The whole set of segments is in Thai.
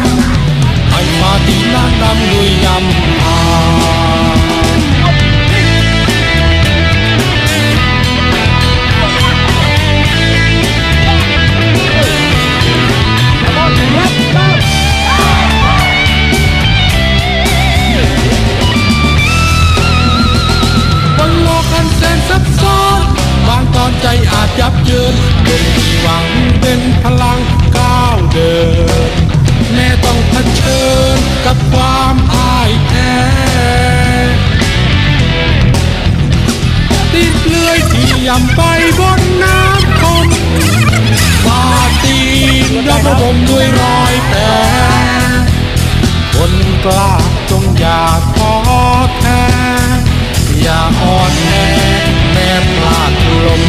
ำให้มาตีน้ำดำลุยยำอาบนโลกอันแสนซับซ้อนบางตอนใจอาจยับเยินเด็กที่หวังเป็นพลัง ไปบนน้ำคมบาดตีนรับระบมด้วยรอยแผลคนกล้าจงอย่าท้อแท้อย่าอ่อนแอแม้พลาดลม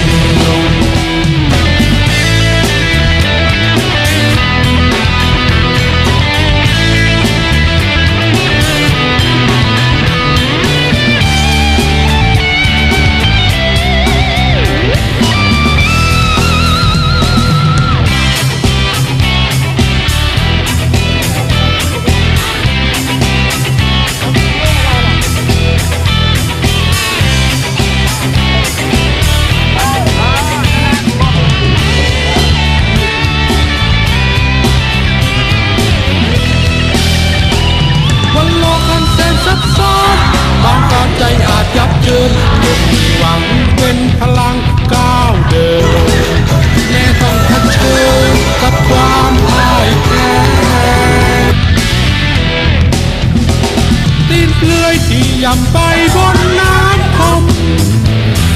ที่ยำไปบนน้ำคม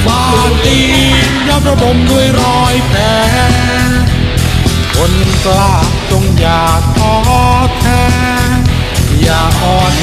บาดตีนยับระบมด้วยรอยแผลคนกล้าจงอย่าท้อแท้อย่าอ่อน